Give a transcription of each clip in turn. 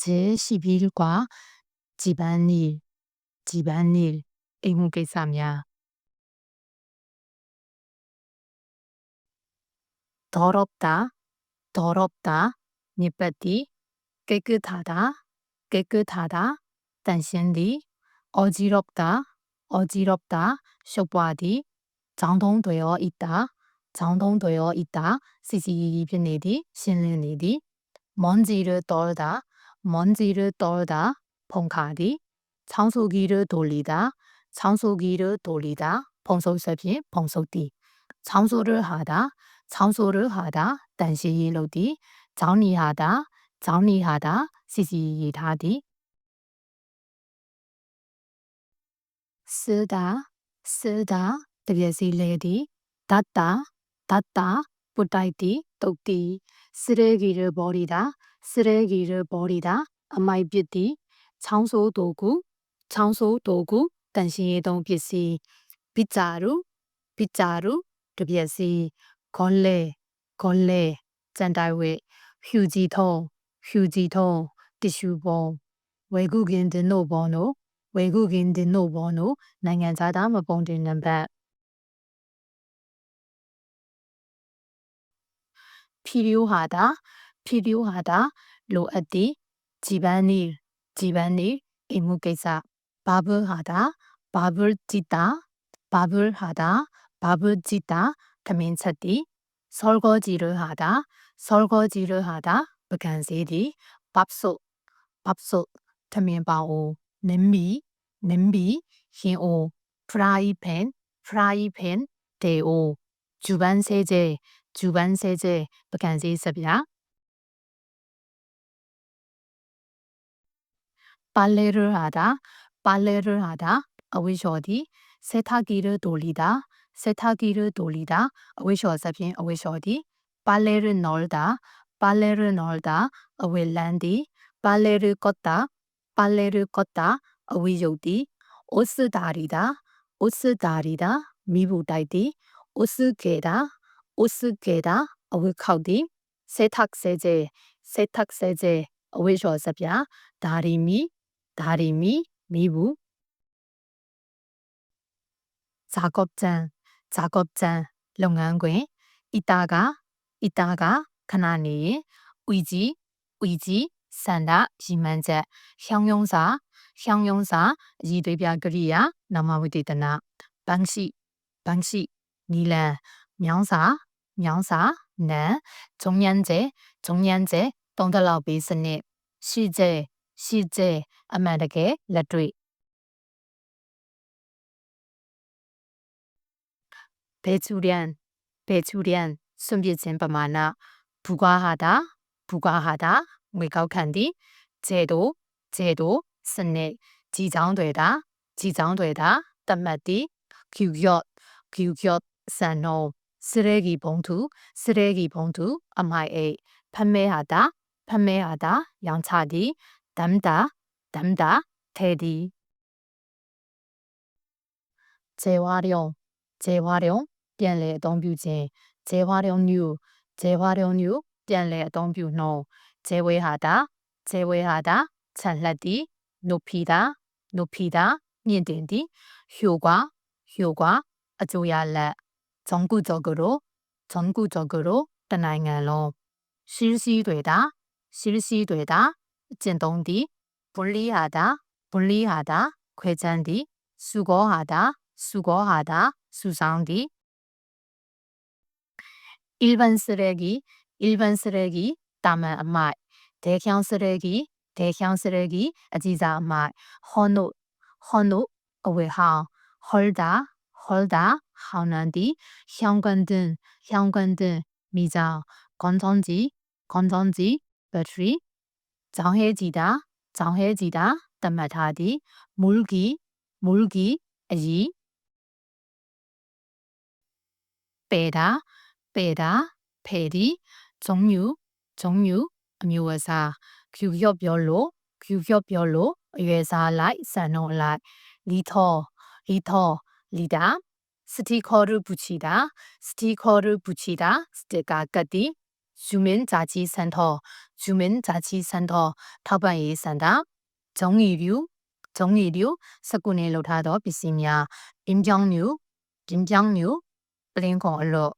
제11과 집안일, 집안일, 의무개사며 더럽다, 더럽다, 니빠띠, 깨끗하다, 깨끗하다, 단신디, 어지럽다, 어지럽다, 쇼빠디, 장동되어 있다, 장동되어 있다, 시시이이 편내디, 신린이디, 먼지를 떨다, 먼지를 떨다, 펑카디, 청소기를 돌리다, 청소기를 돌리다, 펑소섭이 펑소띠, 청소를 하다, 청소를 하다, 단시일로디, 정리하다, 정리하다, 시시이하디, 쓰다, 쓰다, 드베실레디, 닫다, 닫다, 뿌다이디, 똑디, 쓰레기를 버리다, 쓰레기를 버리다, 아마이뷰티, 청소 도구, 청소 도구, 단시이동 비시, 빗자루, 빗자루, 드베시, 걸레, 걸레, 짠다웨, 휴지통, 휴지통, 티슈봉, 외국인들 노번호, 외국인들 노번호, နိုင်ငံခြားသားမပုံတင်နံပါတ် 필요하다, 필요하다, 로아띠, 집안일, 집안일, 의무개사, 밥을 하다, 밥을 짓다, 밥을 하다, 밥을 짓다, 가민차띠, 설거지를 하다, 설거지를 하다, 부간세디, 밥솥, 밥솥, 타면바오, 냄비, 냄비, 흰오, 프라이팬, 프라이팬, 대오, 주반 세제, 주반 세제, 부간세섭이야. 빨래를 하다, 빨래를 하다, 어위셔디, 세탁기를 돌리다, 세탁기를 돌리다, 어위셔서핀 어위셔디, 빨래를 널다, 빨래를 널다, 어위란디, 빨래를 껐다, 빨래를 껐다, 어위요디, 옷을 다리다, 옷을 다리다, 미부다이디, 옷을 개다, 옷을 개다, 어위카우디, 세탁세제, 세탁세제, 어위셔서피야, 다 ဒါရီမီမိဘူးဇာကော့ချန်ဇာကော့ချန်လုပ်ငန်းခွင်အီတာကအီတာကခဏနေရင်ဝီကြီးဝီကြီးစန္ဒရည်မှန်းချက်ရှောင်းယုံစာရှောင်းယုံစာရည်သွေးပြကရိယာနာမဝိတေတနာဘန်းရှိဘန်းရှိနီလန်မြောင်းစာမြောင်းစာနန်ဂျုံညန်ကျဲဂျုံညန်ကျဲတုံးတလောက်ပေးစနစ်ရှိကျဲ ရှိကျဲအမှန်တကယ်လက်တွေ့ဘေချူရန်ဘေချူရန်စွန့်ပစ်ခြင်းပမာဏဘူကားဟာတာဘူကားဟာတာငွေကောက်ခံသည်ဂျေတိုဂျေတိုစနစ်ជីချောင်းတွေတာជីချောင်းတွေတာတတ်မှတ်သည်ကျူယော့ကျူယော့စန်နောစရဲဂီဘုံသူစရဲဂီဘုံသူအမိုင်အိဖမဲဟာတာဖမဲဟာတာရောင်ချသည် 담다, 담다, 대디. 재활용, 재활용, ပြန်လည်အသုံးပြုခြင်း재활용 류, 재활용 류 ပြန်လည်အသုံးပြုနှုန်း재외하다 재외하다ချန်လှပ်သည်높이다 높이다မြင့်တင်သည်효과 효과အကျိုးရလဒ်전국적으로 전국적으로တနိုင်ငံလုံး실시되다 실시되다 진동디, 분리하다, 분리하다, 괴잔디 수고하다 수고하다 수상디. 일반 쓰레기, 일반 쓰레기, 담아마, 대형 쓰레기, 대형 쓰레기, 아지자마, 헌옷, 헌옷, 어웨하, 헐다, 헐다, 하운디, 현관 등, 현관 등, 미장, 건전지, 건전지, 배터리, ဂျောင်းဟဲဂျီတာဂျောင်းဟဲဂျီတာသတ်မှတ်ထားသည်မူလဂီမူလဂီအကြီးပေတာပေတာဖယ်ဒီဂျုံညူဂျုံညူအမျိုးအစားကျူကျော်ပြောလို့ကျူကျော်ပြောလို့အရွယ်စားလိုက်စံနှုန်းလိုက်လီထောလီထောလီတာစတီခေါ်ရူပူချီတာစတီခေါ်ရူပူချီတာစတကာကတ်တီ 주민자치센터, 주민자치센터, 탑바이 센터, 정의류, 정의류, 사군에 로타더 비스미야, 임정류, 임정류, 블링콘얼로,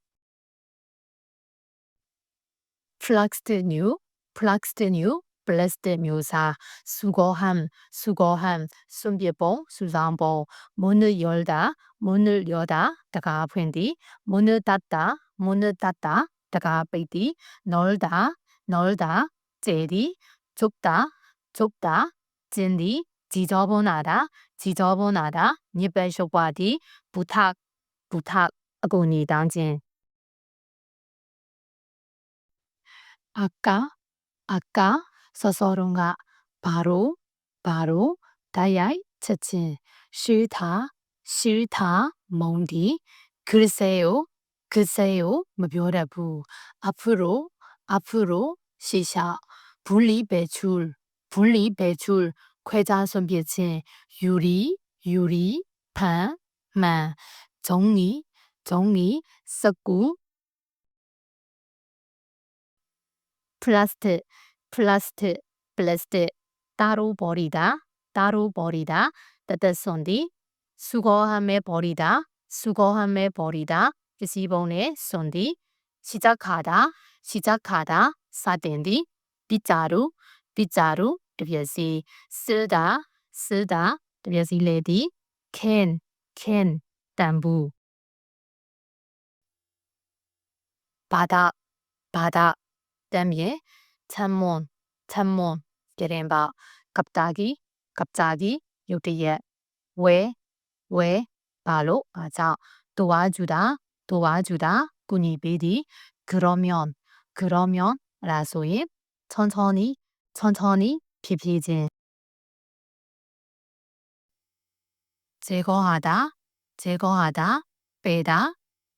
플락스트뉴, 플락스트뉴, 블레스트 묘사, 수거함, 수거함, 숨비봉, 수상봉, 문을 열다, 문을 여다, 다가 푼디, 문을 닫다, 문을 닫다, 다가베디 널다 널다 제디 좁다 좁다 진디 지저분하다 지저분하다 니베쇼과디 부탁 부탁 아고니 당진. 아까 아까 서서론가 바로 바로 다야이 차친. 싫다 싫다 멍디. 글쎄요. 글쎄요. 뭐별라부 앞으로 앞으로 시샤. 분리 배출 분리 배출. 회자 선비친 유리 유리 판 만 정리 정리. 썩구 플라스틱, 플라스틱, 플라스틱 따로 버리다, 따로 버리다, 뜻뜻손디 수거함에 버리다, 수거함에 버리다, 뜻이본의 손디 시작하다, 시작하다, 사된디 빗자루, 빗자루, 뜻이 쓰다, 쓰다, 레디, 캔, 캔, 담부. 바닥, 바닥, 땜예 찬몬 찬몬 게렌바 갑자기 갑자기 요트예 왜왜 바로 아자 도와주다 도와주다 꾸니 비디 그러면 그러면 라소인 천천히 천천히 피피진 제거하다 제거하다 빼다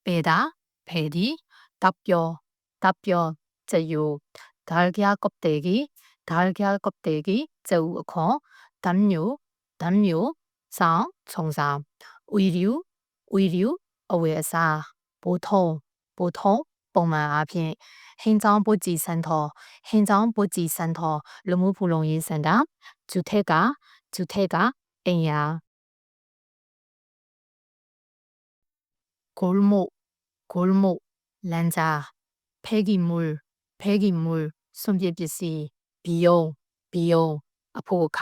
빼다 배디 답변 답변 제유. 달걀 껍데기 달걀 껍데기 제우 어커 담요 담요 상 청사 의류 의류 어웨사 不同不同ပုံမှန်အားဖြင့်ဟင်းချောင်းပုတ်ကြည်စန်တော်ဟင်းချောင်းပုတ်ကြည်စန်တော်လူမှုဖူလုံရေးစင်တာဂျူထဲကဂျူထဲကအင်ယာဂိုလ်မိုဂိုလ်မိုလန်ဂျာဖဲဂီမူလ်ဖဲဂီမူလ်စွန်ပြပစ္စည်းဘီယုံဘီယုံအဖို့ခ